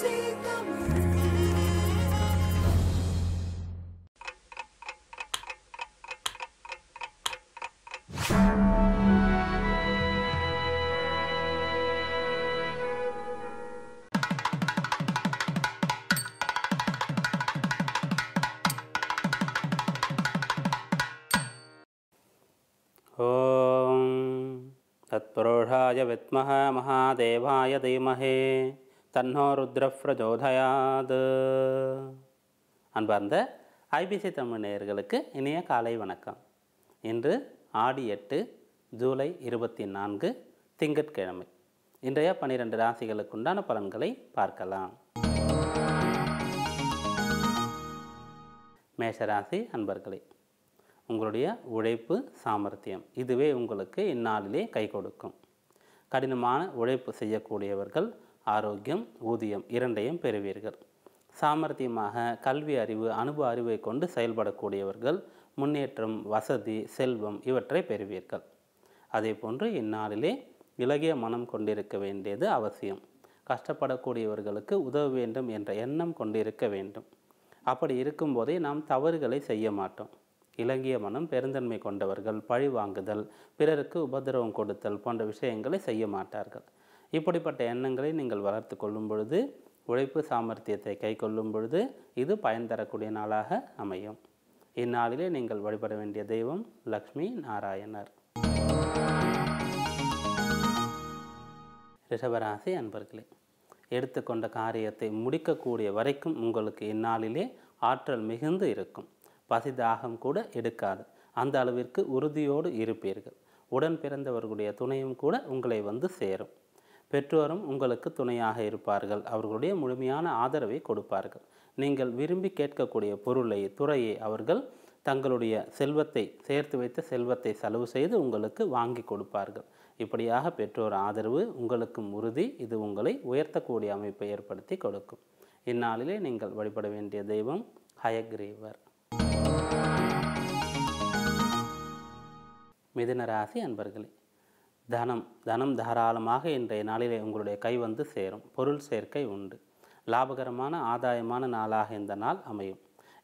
ॐ तत्पुरुषाय महादेवाय धीमहे தன்னோ ருத்ரப்பிரஜோதயாத் அன்பார்ந்த ஐபிசி தமிழ் நேயர்களுக்கு இனிய காலை வணக்கம். இன்று ஆடி எட்டு ஜூலை இருபத்தி நான்கு திங்கட்கிழமை. இன்றைய பனிரெண்டு ராசிகளுக்குண்டான பலன்களை பார்க்கலாம். மேஷராசி அன்பர்களே உங்களுடைய உழைப்பு சாமர்த்தியம் இதுவே உங்களுக்கு இந்நாளிலே கை கொடுக்கும். கடினமான உழைப்பு செய்யக்கூடியவர்கள் ஆரோக்கியம் ஊதியம் இரண்டையும் பெறுவீர்கள். சாமர்த்தியமாக கல்வி அறிவு அனுபவ அறிவை கொண்டு செயல்படக்கூடியவர்கள் முன்னேற்றம் வசதி செல்வம் இவற்றை பெறுவீர்கள். அதே போன்று இந்நாளிலே இலகிய மனம் கொண்டிருக்க வேண்டியது அவசியம். கஷ்டப்படக்கூடியவர்களுக்கு உதவ வேண்டும் என்ற எண்ணம் கொண்டிருக்க வேண்டும். அப்படி இருக்கும்போதே நாம் தவறுகளை செய்ய மாட்டோம். இலங்கிய மனம் பெருந்தன்மை கொண்டவர்கள் பழி வாங்குதல் பிறருக்கு உபதிரவம் கொடுத்தல் போன்ற விஷயங்களை செய்ய மாட்டார்கள். இப்படிப்பட்ட எண்ணங்களை நீங்கள் வளர்த்து கொள்ளும் பொழுது உழைப்பு சாமர்த்தியத்தை கை கொள்ளும் பொழுது இது பயன் தரக்கூடிய நாளாக அமையும். இந்நாளிலே நீங்கள் வழிபட வேண்டிய தெய்வம் லக்ஷ்மி நாராயணர். ரிஷபராசி அன்பர்களே எடுத்துக்கொண்ட காரியத்தை முடிக்கக்கூடிய வரைக்கும் உங்களுக்கு இந்நாளிலே ஆற்றல் மிகுந்து இருக்கும். பசி தாகம் கூட எடுக்காது. அந்த அளவிற்கு உறுதியோடு இருப்பீர்கள். உடன் பிறந்தவர்களுடைய துணையும் கூட உங்களை வந்து சேரும். பெற்றோரும் உங்களுக்கு துணையாக இருப்பார்கள். அவர்களுடைய முழுமையான ஆதரவை கொடுப்பார்கள். நீங்கள் விரும்பி கேட்கக்கூடிய பொருளை துறையை அவர்கள் தங்களுடைய செல்வத்தை சேர்த்து வைத்த செல்வத்தை செலவு செய்து உங்களுக்கு வாங்கி கொடுப்பார்கள். இப்படியாக பெற்றோர் ஆதரவு உங்களுக்கும் உறுதி. இது உங்களை உயர்த்தக்கூடிய அமைப்பை ஏற்படுத்தி கொடுக்கும். இந்நாளிலே நீங்கள் வழிபட வேண்டிய தெய்வம் ஹயக்ரீவர். மிதுன ராசி அன்பர்களே தனம் தனம் தாராளமாக இன்றைய நாளிலே உங்களுடைய கை வந்து சேரும். பொருள் சேர்க்கை உண்டு. லாபகரமான ஆதாயமான நாளாக இந்த நாள் அமையும்.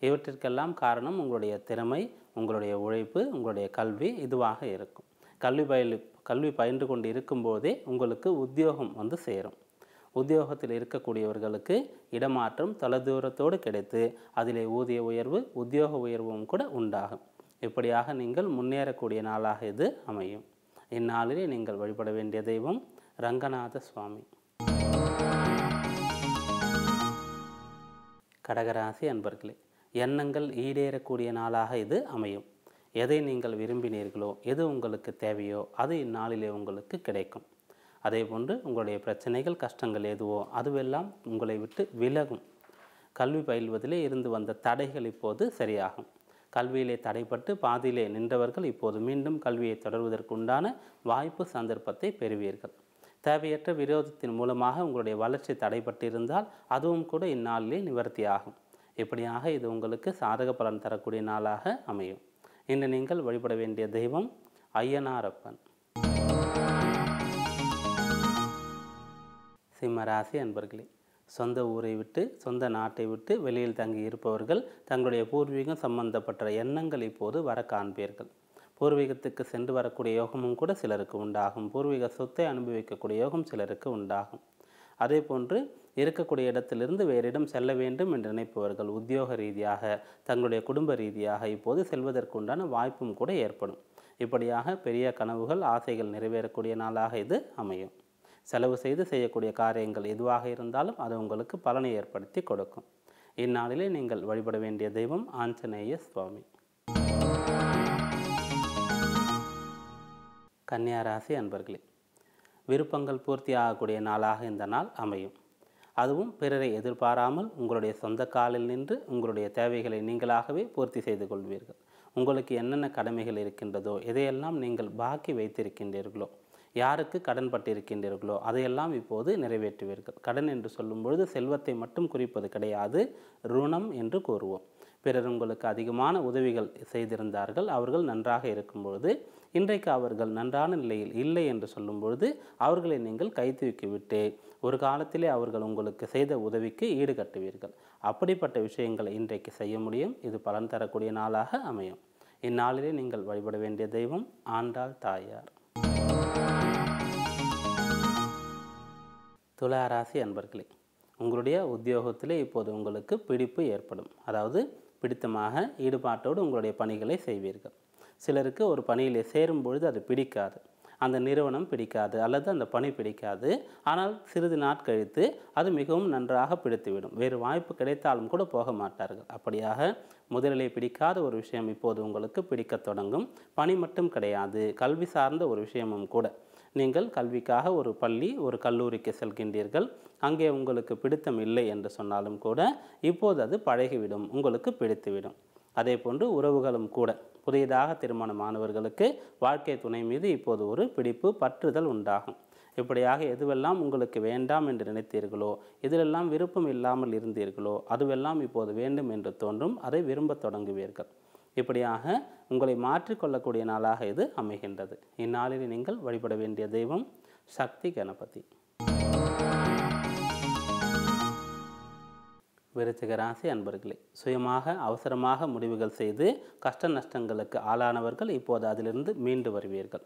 இவற்றிற்கெல்லாம் காரணம் உங்களுடைய திறமை உங்களுடைய உழைப்பு உங்களுடைய கல்வி இதுவாக இருக்கும். கல்வி பயில் கல்வி பயின்று கொண்டு இருக்கும்போதே உங்களுக்கு உத்தியோகம் வந்து சேரும். உத்தியோகத்தில் இருக்கக்கூடியவர்களுக்கு இடமாற்றம் தொலைதூரத்தோடு கிடைத்து அதிலே ஊதிய உயர்வு உத்தியோக உயர்வும் கூட உண்டாகும். இப்படியாக நீங்கள் முன்னேறக்கூடிய நாளாக இது அமையும். இந்நாளிலே நீங்கள் வழிபட வேண்டிய தெய்வம் ரங்கநாத சுவாமி. கடகராசி அன்பர்களே எண்ணங்கள் ஈடேறக்கூடிய நாளாக இது அமையும். எதை நீங்கள் விரும்பினீர்களோ எது உங்களுக்கு தேவையோ அது இந்நாளிலே உங்களுக்கு கிடைக்கும். அதே போன்று உங்களுடைய பிரச்சனைகள் கஷ்டங்கள் எதுவோ அதுவெல்லாம் உங்களை விட்டு விலகும். கல்வி பயில்வதிலே இருந்து வந்த தடைகள் இப்போது சரியாகும். கல்வியிலே தடைப்பட்டு பாதியிலே நின்றவர்கள் இப்போது மீண்டும் கல்வியை தொடர்வதற்குண்டான வாய்ப்பு சந்தர்ப்பத்தை பெறுவீர்கள். தேவையற்ற விரோதத்தின் மூலமாக உங்களுடைய வளர்ச்சி தடைப்பட்டிருந்தால் அதுவும் கூட இந்நாளிலே நிவர்த்தியாகும். இப்படியாக இது உங்களுக்கு சாதக பலன் தரக்கூடிய நாளாக அமையும். இன்று நீங்கள் வழிபட வேண்டிய தெய்வம் ஐயனாரப்பன். சிம்மராசி அன்பர்களே சொந்த ஊரை விட்டு சொந்த நாட்டை விட்டு வெளியில் தங்கி இருப்பவர்கள் தங்களுடைய பூர்வீகம் சம்பந்தப்பட்ட எண்ணங்கள் இப்போது வர காண்பீர்கள். பூர்வீகத்துக்கு சென்று வரக்கூடிய யோகமும் கூட சிலருக்கு உண்டாகும். பூர்வீக சொத்தை அனுபவிக்கக்கூடிய யோகம் சிலருக்கு உண்டாகும். அதே போன்று இருக்கக்கூடிய இடத்திலிருந்து வேறு இடம் செல்ல வேண்டும் என்று நினைப்பவர்கள் உத்தியோக ரீதியாக தங்களுடைய குடும்ப ரீதியாக இப்போது செல்வதற்குண்டான வாய்ப்பும் கூட ஏற்படும். இப்படியாக பெரிய கனவுகள் ஆசைகள் நிறைவேறக்கூடிய நாளாக இது அமையும். செலவு செய்து செய்யக்கூடிய காரியங்கள் எதுவாக இருந்தாலும் அது உங்களுக்கு பலனை ஏற்படுத்தி கொடுக்கும். இந்நாளிலே நீங்கள் வழிபட வேண்டிய தெய்வம் ஆஞ்சநேய சுவாமி. கன்னியாராசி அன்பர்களே விருப்பங்கள் பூர்த்தி ஆகக்கூடிய நாளாக இந்த நாள் அமையும். அதுவும் பிறரை எதிர்பாராமல் உங்களுடைய சொந்த காலில் நின்று உங்களுடைய தேவைகளை நீங்களாகவே பூர்த்தி செய்து கொள்வீர்கள். உங்களுக்கு என்னென்ன கடமைகள் இருக்கின்றதோ எதையெல்லாம் நீங்கள் பாக்கி வைத்திருக்கின்றீர்களோ யாருக்கு கடன் பட்டிருக்கின்றீர்களோ அதையெல்லாம் இப்போது நிறைவேற்றுவீர்கள். கடன் என்று சொல்லும்பொழுது செல்வத்தை மட்டும் குறிப்பது கிடையாது ருணம் என்று கூறுவோம். பிறர் உங்களுக்கு அதிகமான உதவிகள் செய்திருந்தார்கள் அவர்கள் நன்றாக இருக்கும் பொழுது இன்றைக்கு அவர்கள் நன்றான நிலையில் இல்லை என்று சொல்லும் பொழுது அவர்களை நீங்கள் கை ஒரு காலத்திலே அவர்கள் உங்களுக்கு செய்த உதவிக்கு ஈடுகட்டுவீர்கள். அப்படிப்பட்ட விஷயங்களை இன்றைக்கு செய்ய முடியும். இது பலன் தரக்கூடிய நாளாக அமையும். இந்நாளிலே நீங்கள் வழிபட வேண்டிய தெய்வம் ஆண்டாள் தாயார். துளாராசி அன்பர்களே உங்களுடைய உத்தியோகத்திலே இப்போது உங்களுக்கு பிடிப்பு ஏற்படும். அதாவது பிடித்தமாக ஈடுபாட்டோடு உங்களுடைய பணிகளை செய்வீர்கள். சிலருக்கு ஒரு பணியிலே சேரும் பொழுது அது பிடிக்காது. அந்த நிறுவனம் பிடிக்காது அல்லது அந்த பணி பிடிக்காது. ஆனால் சிறிது நாட்கழித்து அது மிகவும் நன்றாக பிடித்துவிடும். வேறு வாய்ப்பு கிடைத்தாலும் கூட போக மாட்டார்கள். அப்படியாக முதலிலே பிடிக்காத ஒரு விஷயம் இப்போது உங்களுக்கு பிடிக்கத் தொடங்கும். பணி மட்டும் கிடையாது. கல்வி சார்ந்த ஒரு விஷயமும் கூட. நீங்கள் கல்விக்காக ஒரு பள்ளி ஒரு கல்லூரிக்கு செல்கின்றீர்கள். அங்கே உங்களுக்கு பிடித்தம் இல்லை என்று சொன்னாலும் கூட இப்போது அது பழகிவிடும் உங்களுக்கு பிடித்துவிடும். அதே போன்று உறவுகளும் கூட. புதியதாக திருமணமானவர்களுக்கு வாழ்க்கை துணை மீது இப்போது ஒரு பிடிப்பு பற்றுதல் உண்டாகும். இப்படியாக எதுவெல்லாம் உங்களுக்கு வேண்டாம் என்று நினைத்தீர்களோ இதிலெல்லாம் விருப்பம் இல்லாமல் இருந்தீர்களோ அதுவெல்லாம் இப்போது வேண்டும் என்று தோன்றும் அதை விரும்பத் தொடங்குவீர்கள். இப்படியாக உங்களை மாற்றிக்கொள்ளக்கூடிய நாளாக இது அமைகின்றது. இந்நாளில் நீங்கள் வழிபட வேண்டிய தெய்வம் சக்தி கணபதி. விருச்சிக ராசி அன்பர்களே சுயமாக அவசரமாக முடிவுகள் செய்து கஷ்ட நஷ்டங்களுக்கு ஆளானவர்கள் இப்போது அதிலிருந்து மீண்டு வருவீர்கள்.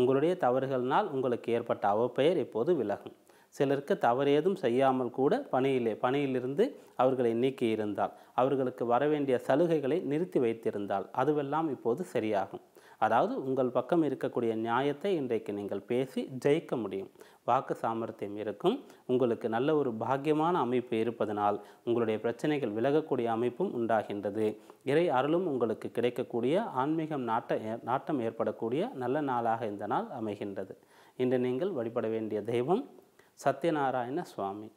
உங்களுடைய தவறுகளினால் உங்களுக்கு ஏற்பட்ட அவப்பெயர் இப்போது விலகும். சிலருக்கு தவறேதும் செய்யாமல் கூட பணியிலே பணியிலிருந்து அவர்களை நீக்கி இருந்தால் அவர்களுக்கு வரவேண்டிய சலுகைகளை நிறுத்தி வைத்திருந்தால் அதுவெல்லாம் இப்போது சரியாகும். அதாவது உங்கள் பக்கம் இருக்கக்கூடிய நியாயத்தை இன்றைக்கு நீங்கள் பேசி ஜெயிக்க முடியும். வாக்கு சாமர்த்தியம் இருக்கும். உங்களுக்கு நல்ல ஒரு பாக்கியமான அமைப்பு இருப்பதனால் உங்களுடைய பிரச்சனைகள் விலகக்கூடிய அமைப்பும் உண்டாகின்றது. இறை அருளும் உங்களுக்கு கிடைக்கக்கூடிய ஆன்மீகம் நாட்ட நாட்டம் ஏற்படக்கூடிய நல்ல நாளாக இந்த நாள் அமைகின்றது. இன்று நீங்கள் வழிபட வேண்டிய தெய்வம் சத்யநாராயண சுவாமி.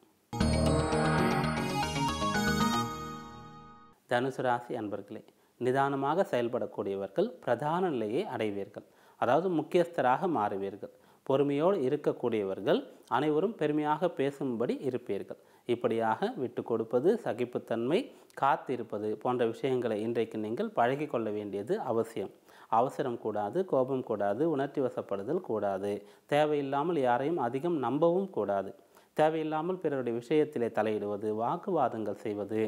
தனுசு ராசி அன்பர்களே நிதானமாக செயல்படக்கூடியவர்கள் பிரதான நிலையை அடைவீர்கள். அதாவது முக்கியஸ்தராக மாறுவீர்கள். பொறுமையோடு இருக்கக்கூடியவர்கள் அனைவரும் பெருமையாக பேசும்படி இருப்பீர்கள். இப்படியாக விட்டு கொடுப்பது சகிப்புத்தன்மை காத்திருப்பது போன்ற விஷயங்களை இன்றைக்கு நீங்கள் பழகி கொள்ள வேண்டியது அவசியம். அவசரம் கூடாது கோபம் கூடாது உணர்ச்சி வசப்படுதல் கூடாது. தேவையில்லாமல் யாரையும் அதிகம் நம்பவும் கூடாது. தேவையில்லாமல் பிறருடைய விஷயத்திலே தலையிடுவது வாக்குவாதங்கள் செய்வது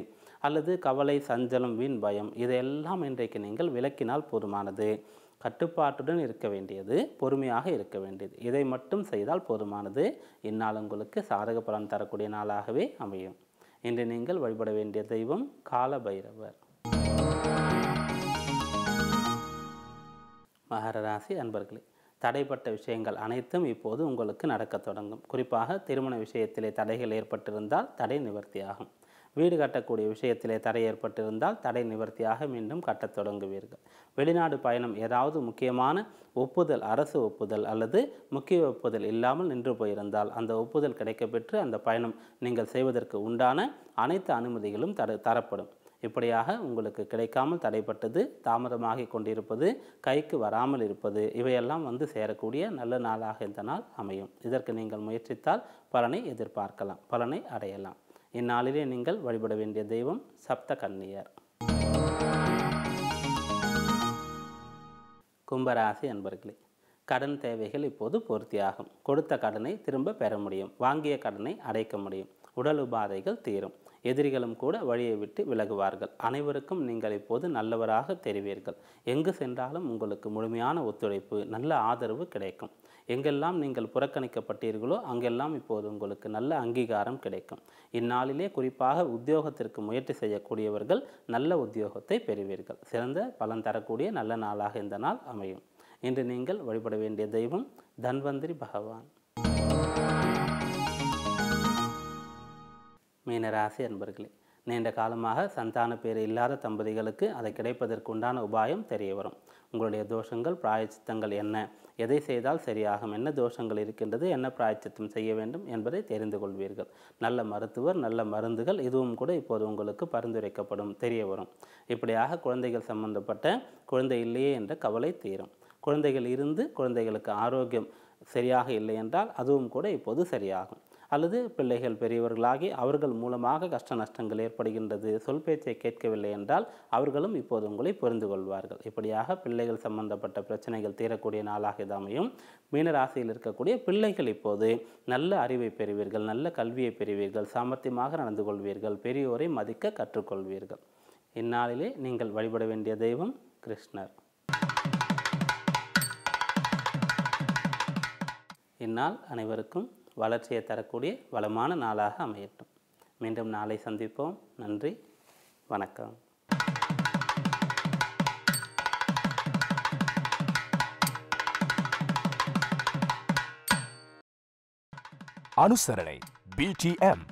அல்லது கவலை சஞ்சலம் வீண் பயம் இதையெல்லாம் இன்றைக்கு நீங்கள் விளக்கினால் போதுமானது. கட்டுப்பாட்டுடன் இருக்க வேண்டியது பொறுமையாக இருக்க வேண்டியது. இதை மட்டும் செய்தால் போதுமானது. இந்நாள் உங்களுக்கு சாதக பலன் தரக்கூடிய நாளாகவே அமையும். இன்று நீங்கள் வழிபட வேண்டிய தெய்வம் கால பைரவர் மகர ராசி அன்பர்களே தடைப்பட்ட விஷயங்கள் அனைத்தும் இப்போது உங்களுக்கு நடக்கத் தொடங்கும். குறிப்பாக திருமண விஷயத்திலே தடைகள் ஏற்பட்டிருந்தால் தடை நிவர்த்தியாகும். வீடு கட்டக்கூடிய விஷயத்திலே தடை ஏற்பட்டிருந்தால் தடை நிவர்த்தியாக மீண்டும் கட்டத் தொடங்குவீர்கள். வெளிநாடு பயணம் ஏதாவது முக்கியமான ஒப்புதல் அரசு ஒப்புதல் அல்லது முக்கிய ஒப்புதல் இல்லாமல் நின்று போயிருந்தால் அந்த ஒப்புதல் கிடைக்கப்பெற்று அந்த பயணம் நீங்கள் செய்வதற்கு உண்டான அனைத்து அனுமதிகளும் தர தரப்படும். இப்படியாக உங்களுக்கு கிடைக்காமல் தடைப்பட்டது தாமதமாகி கொண்டிருப்பது கைக்கு வராமல் இருப்பது இவையெல்லாம் வந்து சேரக்கூடிய நல்ல நாளாக இந்த நாள் அமையும். இதற்கு நீங்கள் முயற்சித்தால் பலனை எதிர்பார்க்கலாம் பலனை அடையலாம். இந்நாளிலே நீங்கள் வழிபட வேண்டிய தெய்வம் சப்த கன்னியர். கும்பராசி அன்பர்களே கடன் தேவைகள் இப்போது பூர்த்தியாகும். கொடுத்த கடனை திரும்ப பெற முடியும் வாங்கிய கடனை அடைக்க முடியும். உடல் உபாதைகள் தீரும். எதிரிகளும் கூட வழியை விட்டு விலகுவார்கள். அனைவருக்கும் நீங்கள் இப்போது நல்லவராக தெரிவீர்கள். எங்கு சென்றாலும் உங்களுக்கு முழுமையான ஒத்துழைப்பு நல்ல ஆதரவு கிடைக்கும். எங்கெல்லாம் நீங்கள் புறக்கணிக்கப்பட்டீர்களோ அங்கெல்லாம் இப்போது உங்களுக்கு நல்ல அங்கீகாரம் கிடைக்கும். இந்நாளிலே குறிப்பாக உத்தியோகத்திற்கு முயற்சி செய்யக்கூடியவர்கள் நல்ல உத்தியோகத்தை பெறுவீர்கள். சிறந்த பலன் தரக்கூடிய நல்ல நாளாக இந்த நாள் அமையும். இன்று நீங்கள் வழிபட வேண்டிய தெய்வம் தன்வந்திரி பகவான். மீனராசி அன்பர்களே நீண்ட காலமாக சந்தான பேர் இல்லாத தம்பதிகளுக்கு அதை கிடைப்பதற்குண்டான உபாயம் தெரிய வரும். உங்களுடைய தோஷங்கள் பிராயச்சித்தங்கள் என்ன? எதை செய்தால் சரியாகும்? என்ன தோஷங்கள் இருக்கின்றது? என்ன பிராயச்சித்தம் செய்ய வேண்டும்? என்பதை தெரிந்து கொள்வீர்கள். நல்ல மருத்துவர் நல்ல மருந்துகள் இதுவும் கூட இப்போது உங்களுக்கு பரிந்துரைக்கப்படும் தெரிய வரும். இப்படியாக குழந்தைகள் சம்பந்தப்பட்ட குழந்தை இல்லையே என்ற கவலை தீரும். குழந்தைகள் இருந்து குழந்தைகளுக்கு ஆரோக்கியம் சரியாக இல்லை என்றால் அதுவும் கூட இப்போது சரியாகும். அல்லது பிள்ளைகள் பெரியவர்களாகி அவர்கள் மூலமாக கஷ்ட நஷ்டங்கள் ஏற்படுகின்றது. சொல் பேச்சை கேட்கவில்லை என்றால் அவர்களும் இப்போது உங்களை புரிந்து கொள்வார்கள். இப்படியாக பிள்ளைகள் சம்பந்தப்பட்ட பிரச்சனைகள் தீரக்கூடிய நாளாக இது அமையும். மீனராசியில் இருக்கக்கூடிய பிள்ளைகள் இப்போது நல்ல அறிவை பெறுவீர்கள் நல்ல கல்வியை பெறுவீர்கள் சாமர்த்தியமாக நடந்து கொள்வீர்கள் பெரியோரை மதிக்க கற்றுக்கொள்வீர்கள். இந்நாளிலே நீங்கள் வழிபட வேண்டிய தெய்வம் கிருஷ்ணர். இந்நாள் அனைவருக்கும் வளர்ச்சியை தரக்கூடிய வளமான நாளாக அமையட்டும். மீண்டும் நாளை சந்திப்போம். நன்றி. வணக்கம். அனுசரணை பிடிஎம்